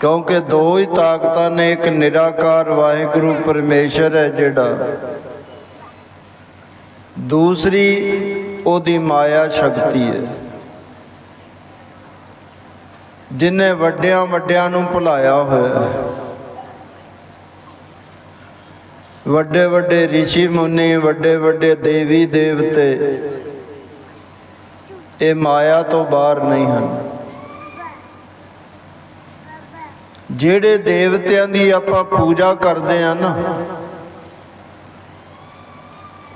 ਕਿਉਂਕਿ ਦੋ ਹੀ ਤਾਕਤਾਂ ਨੇ, ਇੱਕ ਨਿਰਾਕਾਰ, ਵਾਹਿਗੁਰੂ ਪਰਮੇਸ਼ਰ ਹੈ ਜਿਹੜਾ। ਦੂਸਰੀ, ਉਹਦੀ ਮਾਇਆ ਸ਼ਕਤੀ ਹੈ। ਜਿਨੇ ਵੱਡਿਆਂ ਵੱਡਿਆਂ ਨੂੰ ਭੁਲਾਇਆ ਹੋਇਆ ਵੱਡੇ ਵੱਡੇ ઋષਿ ਮੁਨੀ, ਵੱਡੇ ਵੱਡੇ ਦੇਵੀ ਦੇਵਤੇ, ਇਹ ਮਾਇਆ ਤੋਂ ਬਾਹਰ ਨਹੀਂ ਹਨ। ਜਿਹੜੇ ਦੇਵਤਿਆਂ ਦੀ ਆਪਾਂ ਪੂਜਾ ਕਰਦੇ ਆ ਨਾ,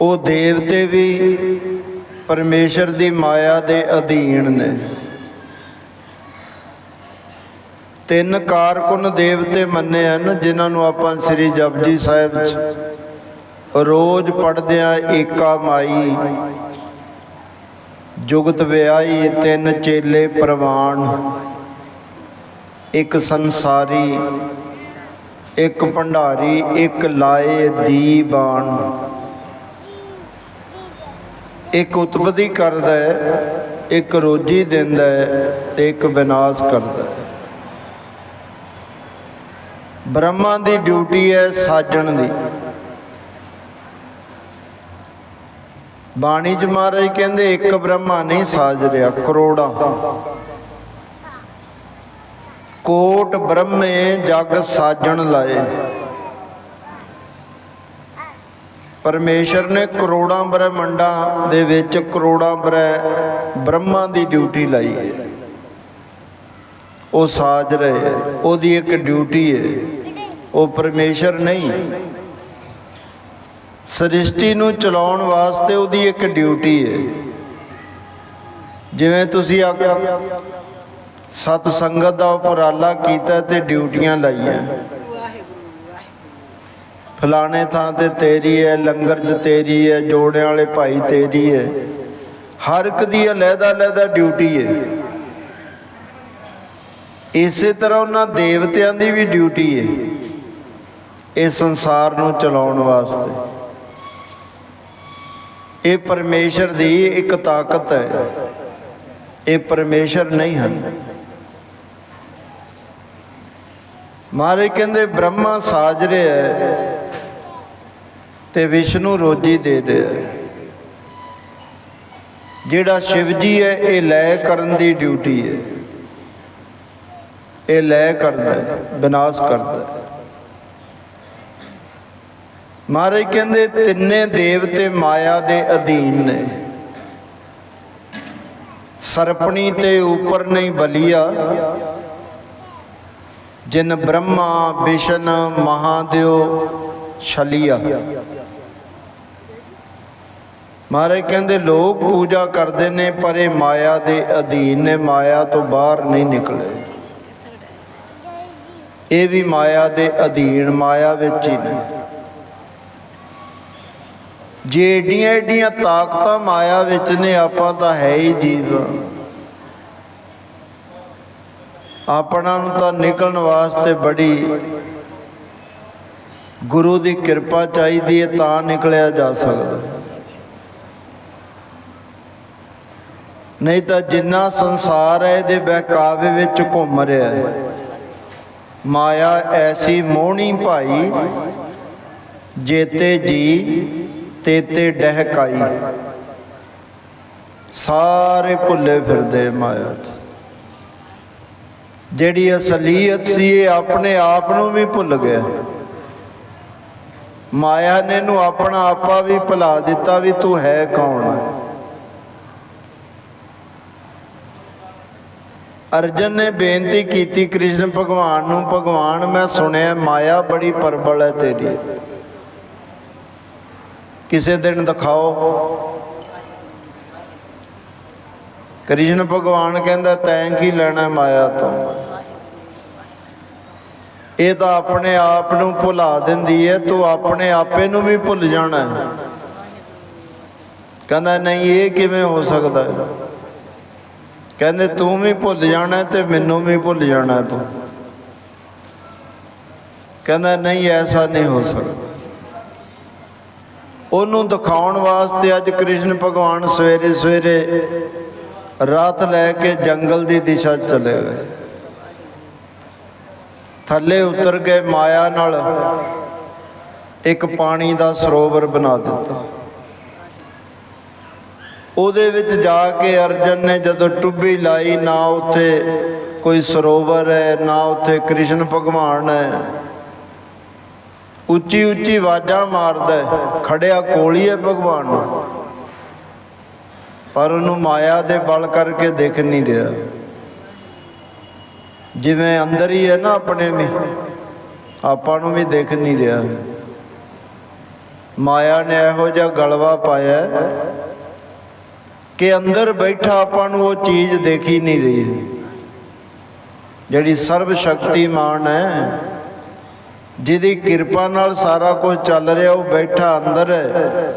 ਉਹ ਦੇਵਤੇ ਵੀ ਪਰਮੇਸ਼ਰ ਦੀ ਮਾਇਆ ਦੇ ਅਧੀਨ ਨੇ। ਤਿੰਨ ਕਾਰਕੁਨ ਦੇਵਤੇ ਮੰਨੇ ਹਨ, ਜਿਨ੍ਹਾਂ ਨੂੰ ਆਪਾਂ ਸ੍ਰੀ ਜਪਜੀ ਸਾਹਿਬ ਚ ਰੋਜ਼ ਪੜ੍ਹਦੇ ਆ ਏਕਾ ਮਾਈ, ਜੁਗਤ ਵਿਆਹੀ, ਤਿੰਨ ਚੇਲੇ ਪ੍ਰਵਾਨ। ਇੱਕ ਸੰਸਾਰੀ, ਇੱਕ ਭੰਡਾਰੀ, ਇੱਕ ਲਾਏ ਦੀਬਾਨ ਇੱਕ ਉਤਪਤੀ ਕਰਦਾ ਹੈ, ਇੱਕ ਰੋਜੀ ਦਿੰਦਾ ਹੈ ਤੇ ਇੱਕ ਵਿਨਾਸ਼ ਕਰਦਾ ਹੈ। ਬ੍ਰਹਮਾ ਦੀ ਡਿਊਟੀ ਹੈ ਸਾਜਣ ਦੀ। ਬਾਣੀ ਚ ਮਹਾਰਾਜ ਕਹਿੰਦੇ, ਇੱਕ ਬ੍ਰਹਮਾ ਨਹੀਂ ਸਾਜ ਰਿਹਾ, ਕਰੋੜਾਂ। ਕੋਟ ਬ੍ਰਹਮੇ ਜਗ ਸਾਜਣ ਲਾਏ। ਪਰਮੇਸ਼ਰ ਨੇ ਕਰੋੜਾਂ ਬ੍ਰਹਮੰਡਾਂ ਦੇ ਵਿੱਚ ਕਰੋੜਾਂ ਬ੍ਰਹਿ ਬ੍ਰਹਮਾ ਦੀ ਡਿਊਟੀ ਲਾਈ ਹੈ। ਉਹ ਸਾਜ ਰਹੇ ਹੈ। ਉਹਦੀ ਇੱਕ ਡਿਊਟੀ ਹੈ। ਉਹ ਪਰਮੇਸ਼ਰ ਨਹੀਂ। ਸ੍ਰਿਸ਼ਟੀ ਨੂੰ ਚਲਾਉਣ ਵਾਸਤੇ ਉਹਦੀ ਇੱਕ ਡਿਊਟੀ ਹੈ। ਜਿਵੇਂ ਤੁਸੀਂ ਆ ਸਤ ਸੰਗਤ ਦਾ ਉਪਰਾਲਾ ਕੀਤਾ ਤੇ ਡਿਊਟੀਆਂ ਲਾਈਆਂ। ਫਲਾਣੇ ਥਾਂ ਤੇ ਤੇਰੀ ਹੈ ਲੰਗਰ 'ਚ ਤੇਰੀ ਹੈ ਜੋੜਿਆਂ ਵਾਲੇ ਭਾਈ ਤੇਰੀ ਹੈ ਹਰ ਇੱਕ ਦੀ ਅਲੱਗਾ ਅਲੱਗਾ ਡਿਊਟੀ ਹੈ ਇਸੇ ਤਰ੍ਹਾਂ ਉਹਨਾਂ ਦੇਵਤਿਆਂ ਦੀ ਵੀ ਡਿਊਟੀ ਹੈ ਇਹ ਸੰਸਾਰ ਨੂੰ ਚਲਾਉਣ ਵਾਸਤੇ। ਇਹ ਪਰਮੇਸ਼ਰ ਦੀ ਇੱਕ ਤਾਕਤ ਹੈ ਇਹ ਪਰਮੇਸ਼ਰ ਨਹੀਂ ਹਨ। ਮਹਾਰਾਜ ਕਹਿੰਦੇ, ਬ੍ਰਹਮਾ ਸਾਜ ਰਿਹਾ ਹੈ ਤੇ ਵਿਸ਼ਨੂੰ ਰੋਜੀ ਦੇ ਰਿਹਾ ਹੈ। ਜਿਹੜਾ ਸ਼ਿਵ ਜੀ ਹੈ, ਇਹ ਲੈ ਕਰਨ ਦੀ ਡਿਊਟੀ ਹੈ। ਇਹ ਲੈ ਕਰਦਾ ਹੈ ਵਿਨਾਸ਼ ਕਰਦਾ ਹੈ। ਮਹਾਰਾਜ ਕਹਿੰਦੇ, ਤਿੰਨੇ ਦੇਵਤੇ ਮਾਇਆ ਦੇ ਅਧੀਨ ਨੇ। ਸਰਪਣੀ ਤੇ ਉੱਪਰ ਨਹੀਂ ਬਲੀਆ। ਜਿਨ ਬ੍ਰਹਮਾ ਵਿਸ਼ਨ ਮਹਾਦੇਵ ਛਲੀਆ। ਮਹਾਰਾਜ ਕਹਿੰਦੇ, ਲੋਕ ਪੂਜਾ ਕਰਦੇ ਨੇ, ਪਰ ਇਹ ਮਾਇਆ ਦੇ ਅਧੀਨ ਨੇ, ਮਾਇਆ ਤੋਂ ਬਾਹਰ ਨਹੀਂ ਨਿਕਲੇ। ਇਹ ਵੀ ਮਾਇਆ ਦੇ ਅਧੀਨ, ਮਾਇਆ ਵਿੱਚ ਹੀ ਨੇ। ਜੇ ਏਡੀਆਂ ਏਡੀਆਂ ਤਾਕਤਾਂ ਮਾਇਆ ਵਿੱਚ ਨੇ, ਆਪਾਂ ਤਾਂ ਹੈ ਹੀ ਜੀਵ। ਆਪਣਾ ਨੂੰ ਤਾਂ ਨਿਕਲਣ ਵਾਸਤੇ ਬੜੀ ਗੁਰੂ ਦੀ ਕਿਰਪਾ ਚਾਹੀਦੀ ਹੈ, ਤਾਂ ਨਿਕਲਿਆ ਜਾ ਸਕਦਾ। ਨਹੀਂ ਤਾਂ ਜਿੰਨਾ ਸੰਸਾਰ ਹੈ, ਇਹਦੇ ਬਹਿਕਾਵੇ ਵਿੱਚ ਘੁੰਮ ਰਿਹਾ ਹੈ। ਮਾਇਆ ਐਸੀ ਮੋਹਣੀ ਭਾਈ, ਜੇਤੇ ਜੀ, ਤੇਤੇ ਡਹਿਕਾਈ। ਸਾਰੇ ਭੁੱਲੇ ਫਿਰਦੇ ਮਾਇਆ 'ਚ। ਜਿਹੜੀ ਅਸਲੀਅਤ ਸੀ, ਇਹ ਆਪਣੇ ਆਪ ਨੂੰ ਵੀ ਭੁੱਲ ਗਿਆ। ਮਾਇਆ ਨੇ ਇਹਨੂੰ ਆਪਣਾ ਆਪਾ ਵੀ ਭੁਲਾ ਦਿੱਤਾ ਵੀ ਤੂੰ ਹੈ ਕੌਣ ਅਰਜਨ ਨੇ ਬੇਨਤੀ ਕੀਤੀ, ਕ੍ਰਿਸ਼ਨ ਭਗਵਾਨ ਨੂੰ, ਭਗਵਾਨ, ਮੈਂ ਸੁਣਿਆ, ਮਾਇਆ ਬੜੀ ਪਰਬਲ ਹੈ ਤੇਰੀ। ਕਿਸੇ ਦਿਨ ਦਿਖਾਓ। ਕ੍ਰਿਸ਼ਨ ਭਗਵਾਨ ਕਹਿੰਦਾ, ਤੈਂ ਕੀ ਲੈਣਾ ਮਾਇਆ ਤੋਂ? ਇਹ ਤਾਂ ਆਪਣੇ ਆਪ ਨੂੰ ਭੁਲਾ ਦਿੰਦੀ ਹੈ, ਤੂੰ ਆਪਣੇ ਆਪੇ ਨੂੰ ਵੀ ਭੁੱਲ ਜਾਣਾ ਹੈ। ਕਹਿੰਦਾ, ਨਹੀਂ, ਇਹ ਕਿਵੇਂ ਹੋ ਸਕਦਾ ਹੈ? ਕਹਿੰਦੇ, ਤੂੰ ਵੀ ਭੁੱਲ ਜਾਣਾ ਹੈ ਤੇ ਮੈਨੂੰ ਵੀ ਭੁੱਲ ਜਾਣਾ ਤੂੰ। ਕਹਿੰਦਾ, ਨਹੀਂ, ਐਸਾ ਨਹੀਂ ਹੋ ਸਕਦਾ। ਉਹਨੂੰ ਦਿਖਾਉਣ ਵਾਸਤੇ ਅੱਜ ਕ੍ਰਿਸ਼ਨ ਭਗਵਾਨ ਸਵੇਰੇ ਸਵੇਰੇ ਰਾਤ ਲੈ ਕੇ ਜੰਗਲ ਦੀ ਦਿਸ਼ਾ ਚਲੇ ਗਏ। ਥੱਲੇ ਉਤਰ ਕੇ ਮਾਇਆ ਨਾਲ। ਇੱਕ ਪਾਣੀ ਦਾ ਸਰੋਵਰ ਬਣਾ ਦਿੱਤਾ। ਉਹਦੇ ਵਿੱਚ ਜਾ ਕੇ ਅਰਜਨ ਨੇ ਜਦੋਂ ਟੁੱਬੀ ਲਾਈ, ਨਾ ਉੱਥੇ ਕੋਈ ਸਰੋਵਰ ਹੈ, ਨਾ ਉੱਥੇ ਕ੍ਰਿਸ਼ਨ ਭਗਵਾਨ ਹੈ। ਉੱਚੀ ਉੱਚੀ ਵਾਜਾਂ ਮਾਰਦਾ ਖੜਿਆ ਕੋਲ ਹੀ ਹੈ ਭਗਵਾਨ। ਨੂੰ ਪਰ ਉਹਨੂੰ ਮਾਇਆ ਦੇ ਬਲ ਕਰਕੇ ਦੇਖ ਨਹੀਂ ਰਿਹਾ। ਜਿਵੇਂ ਅੰਦਰ ਹੀ ਹੈ ਨਾ ਆਪਣੇ ਵੀ, ਆਪਾਂ ਨੂੰ ਵੀ ਦੇਖ ਨਹੀਂ ਰਿਹਾ। ਮਾਇਆ ਨੇ ਇਹੋ ਜਿਹਾ ਗਲਵਾ ਪਾਇਆ ਕਿ ਅੰਦਰ ਬੈਠਾ ਆਪਾਂ ਨੂੰ ਉਹ ਚੀਜ਼ ਦੇਖੀ ਨਹੀਂ ਰਹੀ। ਜਿਹੜੀ ਸਰਬ ਸ਼ਕਤੀਮਾਨ ਹੈ, ਜਿਹਦੀ ਕਿਰਪਾ ਨਾਲ ਸਾਰਾ ਕੁਝ ਚੱਲ ਰਿਹਾ, ਉਹ ਬੈਠਾ ਅੰਦਰ ਹੈ।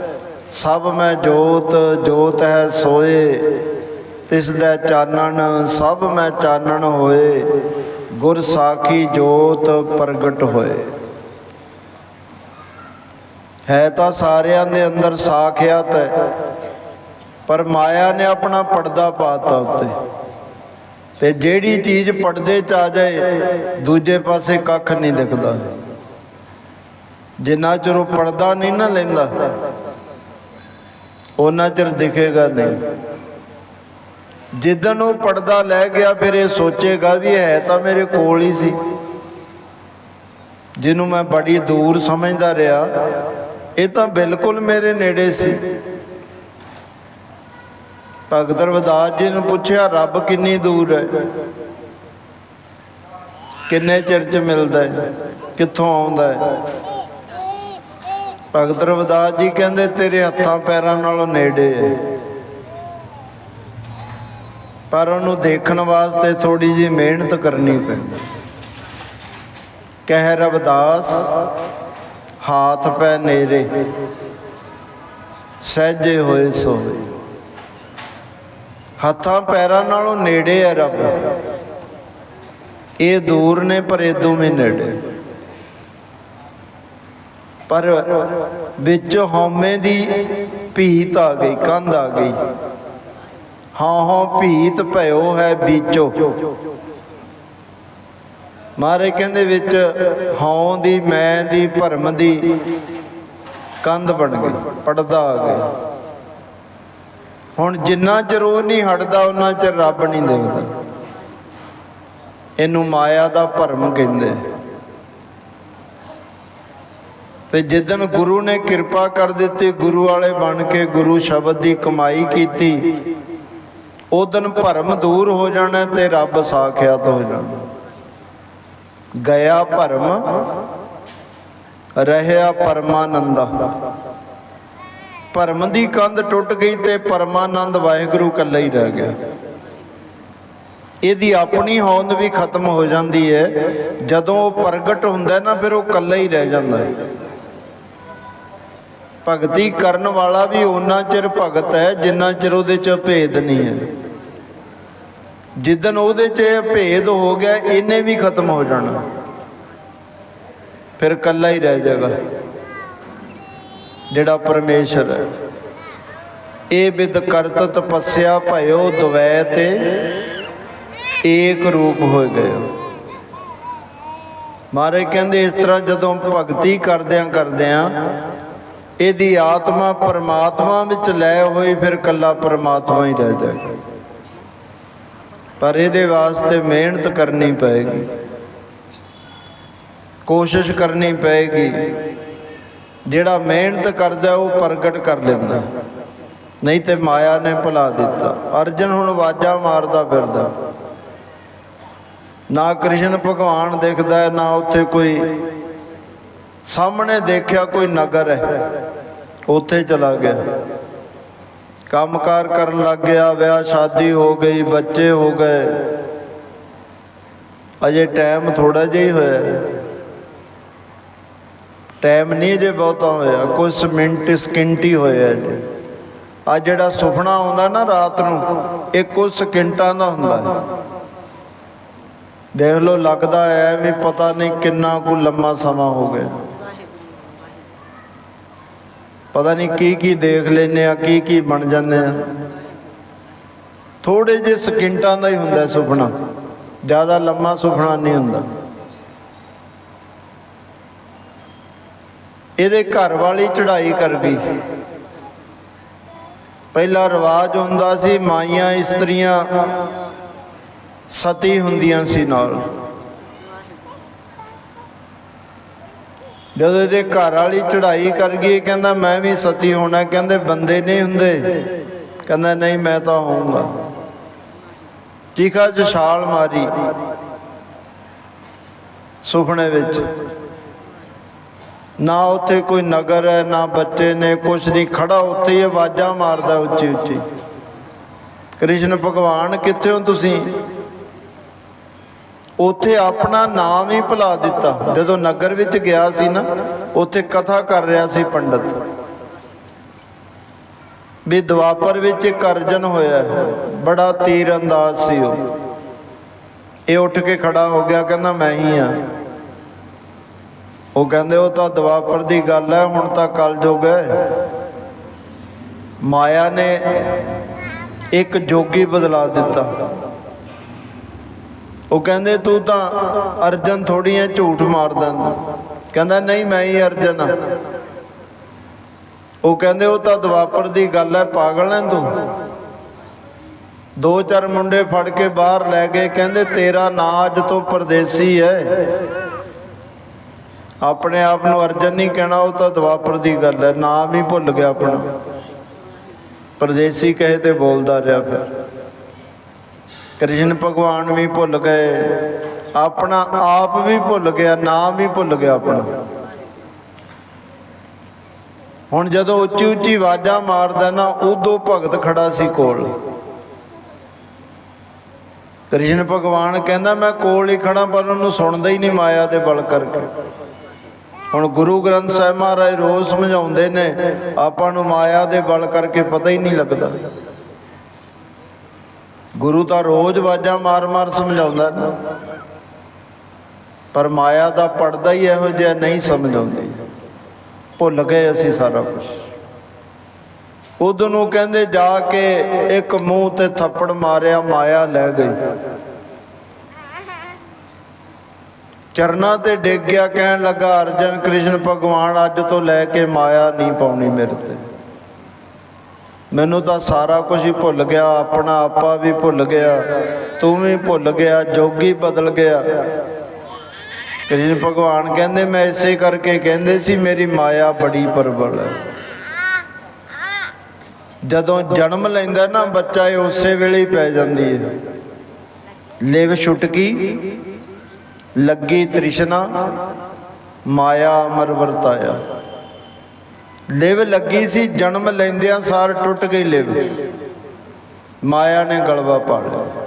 ਸਭ ਮੈਂ ਜੋਤ ਜੋਤ ਹੈ, ਸੋਏ। ਤਿਸ ਦਾ ਚਾਨਣ, ਸਭ ਮੈਂ ਚਾਨਣ ਹੋਏ, ਗੁਰ ਸਾਖੀ ਜੋਤ ਪ੍ਰਗਟ ਹੋਏ। ਹੈ ਤਾਂ ਸਾਰਿਆਂ ਦੇ ਅੰਦਰ ਸਾਖਿਆਤ ਹੈ, ਪਰ ਮਾਇਆ ਨੇ ਆਪਣਾ ਪਰਦਾ ਪਾਤਾ ਉੱਤੇ। ਤੇ ਜਿਹੜੀ ਚੀਜ਼ ਪਰਦੇ ਚ ਆ ਜਾਏ, ਦੂਜੇ ਪਾਸੇ ਕੱਖ ਨਹੀਂ ਦਿਖਦਾ। ਜਿੰਨਾ ਚਿਰ ਉਹ ਪਰਦਾ ਨਹੀਂ ਨਾ ਲੈਂਦਾ, ਉਹਨਾਂ ਚਿਰ ਦਿਖੇਗਾ ਨਹੀਂ। ਜਿੱਦਨ ਉਹ ਪਰਦਾ ਲੈ ਗਿਆ, ਫਿਰ ਇਹ ਸੋਚੇਗਾ ਵੀ ਹੈ ਤਾਂ ਮੇਰੇ ਕੋਲ ਹੀ ਸੀ। ਜਿਹਨੂੰ ਮੈਂ ਬੜੀ ਦੂਰ ਸਮਝਦਾ ਰਿਹਾ, ਇਹ ਤਾਂ ਬਿਲਕੁਲ ਮੇਰੇ ਨੇੜੇ ਸੀ। ਭਗਤ ਰਵਦਾਸ ਜੀ ਨੂੰ ਪੁੱਛਿਆ, ਰੱਬ ਕਿੰਨੀ ਦੂਰ ਹੈ? ਕਿੰਨੇ ਚਿਰ ਚ ਮਿਲਦਾ ਹੈ? ਕਿੱਥੋਂ ਆਉਂਦਾ ਹੈ? ਭਗਤ ਰਵਦਾਸ ਜੀ ਕਹਿੰਦੇ, ਤੇਰੇ ਹੱਥਾਂ ਪੈਰਾਂ ਨਾਲੋਂ ਨੇੜੇ ਹੈ। ਪਰ ਉਹਨੂੰ ਦੇਖਣ ਵਾਸਤੇ ਥੋੜੀ ਜਿਹੀ ਮਿਹਨਤ ਕਰਨੀ ਪੈਂਦੀ। ਕਹਿ ਰਵਿਦਾਸ, ਹਾਥ ਪੈ ਨੇਰੇ, ਸਹਿਜੇ ਹੋਏ ਸੋਏ ਹੱਥਾਂ ਪੈਰਾਂ ਨਾਲੋਂ ਨੇੜੇ ਹੈ ਰੱਬ। ਇਹ ਦੂਰ ਨੇ ਪਰ ਇਦੋਂ ਵੀ ਨੇੜੇ। ਪਰ ਵਿੱਚ ਹਉਮੈ ਦੀ ਭੀਤ ਆ ਗਈ, ਕੰਧ ਆ ਗਈ। ਹਾਂ ਹਾਂ, ਭੀਤ ਭਇਓ ਹੈ ਬੀਚੋ। ਮਾਰੇ ਕਹਿੰਦੇ ਵਿੱਚ ਹਉ ਦੀ, ਮੈਂ ਦੀ, ਭਰਮ ਦੀ ਕੰਧ ਬਣ ਗਈ, ਪੜਦਾ ਆ ਗਿਆ। ਹੁਣ ਜਿੰਨਾ ਚਿਰ ਉਹ ਨਹੀਂ ਹਟਦਾ, ਉਹਨਾਂ ਚਿਰ ਰੱਬ ਨਹੀਂ ਦੇਖਦਾ। ਇਹਨੂੰ ਮਾਇਆ ਦਾ ਭਰਮ ਕਹਿੰਦੇ। ਤੇ ਜਿੱਦਨ ਗੁਰੂ ਨੇ ਕਿਰਪਾ ਕਰ ਦਿੱਤੀ, ਗੁਰੂ ਵਾਲੇ ਬਣ ਕੇ ਗੁਰੂ ਸ਼ਬਦ ਦੀ ਕਮਾਈ ਕੀਤੀ ਉਹ ਦਿਨ ਭਰਮ ਦੂਰ ਹੋ ਜਾਣਾ ਤੇ ਰੱਬ ਸਾਖਿਆਤ ਹੋ ਜਾਣਾ। ਗਿਆ ਭਰਮ, ਰਹਿਆ ਪਰਮਾਨੰਦਾ। ਭਰਮ ਦੀ ਕੰਧ ਟੁੱਟ ਗਈ ਤੇ ਪਰਮਾਨੰਦ ਵਾਹਿਗੁਰੂ ਇਕੱਲਾ ਹੀ ਰਹਿ ਗਿਆ। ਇਹਦੀ ਆਪਣੀ ਹੋਂਦ ਵੀ ਖਤਮ ਹੋ ਜਾਂਦੀ ਹੈ। ਜਦੋਂ ਉਹ ਪ੍ਰਗਟ ਹੁੰਦਾ ਨਾ, ਫਿਰ ਉਹ ਇਕੱਲਾ ਹੀ ਰਹਿ ਜਾਂਦਾ ਹੈ। ਭਗਤੀ ਕਰਨ ਵਾਲਾ ਵੀ ਓਨਾ ਚਿਰ ਭਗਤ ਹੈ, ਜਿੰਨਾ ਚਿਰ ਉਹਦੇ ਚ ਭੇਦ ਨਹੀਂ ਹੈ। ਜਿੱਦਨ ਉਹਦੇ ਚ ਇਹ ਭੇਦ ਹੋ ਗਿਆ, ਇਹਨੇ ਵੀ ਖਤਮ ਹੋ ਜਾਣਾ। ਫਿਰ ਇਕੱਲਾ ਹੀ ਰਹਿ ਜਾਏਗਾ, ਜਿਹੜਾ ਪਰਮੇਸ਼ਰ ਹੈ। ਇਹ ਵਿਦ ਕਰਤ ਤਪੱਸਿਆ ਭਇਓ ਦਵੈ ਤੇ ਏਕ ਰੂਪ ਹੋ ਗਏ ਮਹਾਰਾਜ ਕਹਿੰਦੇ, ਇਸ ਤਰ੍ਹਾਂ ਜਦੋਂ ਭਗਤੀ ਕਰਦਿਆਂ ਕਰਦਿਆਂ ਇਹਦੀ ਆਤਮਾ ਪਰਮਾਤਮਾ ਵਿੱਚ ਲੈ ਹੋਈ, ਫਿਰ ਕੱਲਾ ਪਰਮਾਤਮਾ ਹੀ ਰਹਿ ਜਾਏਗਾ ਪਰ ਇਹਦੇ ਵਾਸਤੇ ਮਿਹਨਤ ਕਰਨੀ ਪਏਗੀ। ਕੋਸ਼ਿਸ਼ ਕਰਨੀ ਪਏਗੀ। ਜਿਹੜਾ ਮਿਹਨਤ ਕਰਦਾ, ਉਹ ਪ੍ਰਗਟ ਕਰ ਲੈਂਦਾ। ਨਹੀਂ ਤੇ ਮਾਇਆ ਨੇ ਭੁਲਾ ਦਿੱਤਾ। ਅਰਜਨ ਹੁਣ ਆਵਾਜ਼ਾਂ ਮਾਰਦਾ ਫਿਰਦਾ। ਨਾ ਕ੍ਰਿਸ਼ਨ ਭਗਵਾਨ ਦੇਖਦਾ, ਨਾ ਉੱਥੇ ਕੋਈ ਸਾਹਮਣੇ ਦੇਖਿਆ ਕੋਈ ਨਗਰ ਹੈ, ਉੱਥੇ ਚਲਾ ਗਿਆ। ਕੰਮਕਾਰ ਕਰਨ ਲੱਗ ਗਿਆ, ਵਿਆਹ ਸ਼ਾਦੀ ਹੋ ਗਈ, ਬੱਚੇ ਹੋ ਗਏ। ਅਜੇ ਟਾਈਮ ਥੋੜਾ ਜਿਹਾ ਹੀ ਹੋਇਆ। ਟਾਈਮ ਨਹੀਂ ਜੇ ਬਹੁਤਾ ਹੋਇਆ ਕੁਝ ਮਿੰਟ ਸਕਿੰਟ ਹੀ ਹੋਇਆ ਜੀ ਆ ਜਿਹੜਾ ਸੁਪਨਾ ਆਉਂਦਾ ਨਾ ਰਾਤ ਨੂੰ, ਇਹ ਕੁਝ ਸਕਿੰਟਾਂ ਦਾ ਹੁੰਦਾ ਹੈ। ਦੇਖ ਲਓ, ਲੱਗਦਾ ਹੈ ਵੀ ਪਤਾ ਨਹੀਂ ਕਿੰਨਾ ਕੁ ਲੰਮਾ ਸਮਾਂ ਹੋ ਗਿਆ। ਪਤਾ ਨਹੀਂ ਕੀ ਕੀ ਦੇਖ ਲੈਨੇ ਆ, ਕੀ ਕੀ ਬਣ ਜਾਂਦੇ ਆ। ਥੋੜੇ ਜਿਹੇ ਸਕਿੰਟਾਂ ਦਾ ਹੀ ਹੁੰਦਾ ਸੁਪਨਾ। ਜ਼ਿਆਦਾ ਲੰਮਾ ਸੁਪਨਾ ਨਹੀਂ ਹੁੰਦਾ। ਇਹਦੇ ਘਰ ਵਾਲੀ ਚੜ੍ਹਾਈ ਕਰ ਗਈ। ਪਹਿਲਾ ਰਿਵਾਜ ਹੁੰਦਾ ਸੀ, ਮਾਈਆਂ ਇਸਤਰੀਆਂ ਸਤੀ ਹੁੰਦੀਆਂ ਸੀ ਨਾਲ। ਜਦੋਂ ਇਹਦੇ ਘਰ ਵਾਲੀ ਚੜ੍ਹਾਈ ਕਰ ਗਈ ਕਹਿੰਦਾ, ਮੈਂ ਵੀ ਸਤੀ ਹੋਣਾ। ਕਹਿੰਦੇ, ਬੰਦੇ ਨਹੀਂ ਹੁੰਦੇ। ਕਹਿੰਦਾ, ਨਹੀਂ, ਮੈਂ ਤਾਂ ਹੋਊਂਗਾ। ਚੀਖਾ ਚ ਛਾਲ ਮਾਰੀ ਸੁਪਨੇ ਵਿੱਚ। ਨਾ ਉੱਥੇ ਕੋਈ ਨਗਰ ਹੈ, ਨਾ ਬੱਚੇ ਨੇ, ਕੁਛ ਨਹੀਂ। ਖੜਾ ਉੱਥੇ ਹੀ ਆਵਾਜ਼ਾਂ ਮਾਰਦਾ ਉੱਚੀ ਉੱਚੀ ਕ੍ਰਿਸ਼ਨ, ਭਗਵਾਨ, ਕਿੱਥੇ ਹੋ ਤੁਸੀਂ? ਉੱਥੇ ਆਪਣਾ ਨਾਮ ਹੀ ਭੁਲਾ ਦਿੱਤਾ। ਜਦੋਂ ਨਗਰ ਵਿੱਚ ਗਿਆ ਸੀ ਨਾ, ਉੱਥੇ ਕਥਾ ਕਰ ਰਿਹਾ ਸੀ ਪੰਡਤ ਵੀ ਦਵਾਪਰ ਵਿੱਚ ਇੱਕ ਅਰਜਨ ਹੋਇਆ ਬੜਾ ਤੀਰ ਅੰਦਾਜ਼ ਸੀ ਉਹ। ਇਹ ਉੱਠ ਕੇ ਖੜਾ ਹੋ ਗਿਆ, ਕਹਿੰਦਾ, ਮੈਂ ਹੀ ਆ ਉਹ ਕਹਿੰਦੇ, ਉਹ ਤਾਂ ਦਵਾਪਰ ਦੀ ਗੱਲ ਹੈ, ਹੁਣ ਤਾਂ ਕਲਯੁਗ ਹੈ। ਮਾਇਆ ਨੇ ਇੱਕ ਜੋਗੀ ਬਦਲਾ ਦਿੱਤਾ। ਉਹ ਕਹਿੰਦੇ, ਤੂੰ ਤਾਂ ਅਰਜਨ ਥੋੜੀਆਂ ਝੂਠ ਮਾਰਦਾ ਤੂੰ ਕਹਿੰਦਾ, ਨਹੀਂ, ਮੈਂ ਹੀ ਅਰਜਨ ਆ ਉਹ ਕਹਿੰਦੇ, ਉਹ ਤਾਂ ਦਵਾਪਰ ਦੀ ਗੱਲ ਹੈ, ਪਾਗਲ ਐ ਤੂੰ। ਦੋ ਚਾਰ ਮੁੰਡੇ ਫੜ ਕੇ ਬਾਹਰ ਲੈ ਗਏ। ਕਹਿੰਦੇ, ਤੇਰਾ ਨਾਂ ਅੱਜ ਤੋਂ ਪਰਦੇਸੀ ਹੈ। ਆਪਣੇ ਆਪ ਨੂੰ ਅਰਜਨ ਨਹੀਂ ਕਹਿਣਾ, ਉਹ ਤਾਂ ਦਵਾਪਰ ਦੀ ਗੱਲ ਹੈ। ਨਾਮ ਹੀ ਭੁੱਲ ਗਿਆ ਆਪਣਾ। ਪਰਦੇਸੀ ਕਹੇ ਤੇ ਬੋਲਦਾ ਰਿਹਾ ਫਿਰ। ਕ੍ਰਿਸ਼ਨ ਭਗਵਾਨ ਵੀ ਭੁੱਲ ਗਏ, ਆਪਣਾ ਆਪ ਵੀ ਭੁੱਲ ਗਿਆ, ਨਾਮ ਵੀ ਭੁੱਲ ਗਿਆ ਆਪਣਾ। ਹੁਣ ਜਦੋਂ ਉੱਚੀ ਉੱਚੀ ਆਵਾਜ਼ਾਂ ਮਾਰਦਾ ਨਾ, ਉਦੋਂ ਭਗਤ ਖੜਾ ਸੀ ਕੋਲ। ਕ੍ਰਿਸ਼ਨ ਭਗਵਾਨ ਕਹਿੰਦਾ, ਮੈਂ ਕੋਲ ਹੀ ਖੜਾ ਪਰ ਉਹਨੂੰ ਸੁਣਦਾ ਹੀ ਨਹੀਂ ਮਾਇਆ ਦੇ ਬਲ ਕਰਕੇ। ਹੁਣ ਗੁਰੂ ਗ੍ਰੰਥ ਸਾਹਿਬ ਮਹਾਰਾਜ ਰੋਜ਼ ਸਮਝਾਉਂਦੇ ਨੇ, ਆਪਾਂ ਨੂੰ ਮਾਇਆ ਦੇ ਬਲ ਕਰਕੇ ਪਤਾ ਹੀ ਨਹੀਂ ਲੱਗਦਾ। ਗੁਰੂ ਤਾਂ ਰੋਜ਼ ਵਾਜਾਂ ਮਾਰ-ਮਾਰ ਸਮਝਾਉਂਦਾ ਨਾ। ਪਰ ਮਾਇਆ ਦਾ ਪੜਦਾ ਹੀ ਇਹੋ ਜਿਹਾ ਨਹੀਂ ਸਮਝ ਭੁੱਲ ਗਏ ਅਸੀਂ ਸਾਰਾ ਕੁਝ ਉਦੋਂ ਨੂੰ ਕਹਿੰਦੇ ਜਾ ਕੇ ਇੱਕ ਮੂੰਹ ਤੇ ਥੱਪੜ ਮਾਰਿਆ, ਮਾਇਆ ਲੈ ਗਈ। ਚਰਨਾਂ ਤੇ ਡਿੱਗ ਗਿਆ, ਕਹਿਣ ਲੱਗਾ, ਅਰਜਨ ਕ੍ਰਿਸ਼ਨ ਭਗਵਾਨ, ਅੱਜ ਤੋਂ ਲੈ ਕੇ ਮਾਇਆ ਨਹੀਂ ਪਾਉਣੀ ਮੇਰੇ ਤੇ। ਮੈਨੂੰ ਤਾਂ ਸਾਰਾ ਕੁਝ ਹੀ ਭੁੱਲ ਗਿਆ, ਆਪਣਾ ਆਪਾ ਵੀ ਭੁੱਲ ਗਿਆ, ਤੂੰ ਵੀ ਭੁੱਲ ਗਿਆ, ਜੋਗੀ ਬਦਲ ਗਿਆ। ਕ੍ਰਿਸ਼ਨ ਭਗਵਾਨ ਕਹਿੰਦੇ, ਮੈਂ ਇਸੇ ਕਰਕੇ ਕਹਿੰਦੇ ਸੀ, ਮੇਰੀ ਮਾਇਆ ਬੜੀ ਪ੍ਰਬਲ ਹੈ। ਜਦੋਂ ਜਨਮ ਲੈਂਦਾ ਨਾ ਬੱਚਾ, ਇਹ ਉਸੇ ਵੇਲੇ ਹੀ ਪੈ ਜਾਂਦੀ ਹੈ। ਲਿਵ ਛੁਟਕੀ, ਲੱਗੀ ਤ੍ਰਿਸ਼ਨਾ, ਮਾਇਆ ਅਮਰ ਵਰਤਾਇਆ। ਲਿਵ ਲੱਗੀ ਸੀ ਜਨਮ ਲੈਂਦਿਆਂ ਸਾਰ ਟੁੱਟ ਗਈ ਲਿਵ। ਮਾਇਆ ਨੇ ਗਲਵਾ ਪਾ ਲਿਆ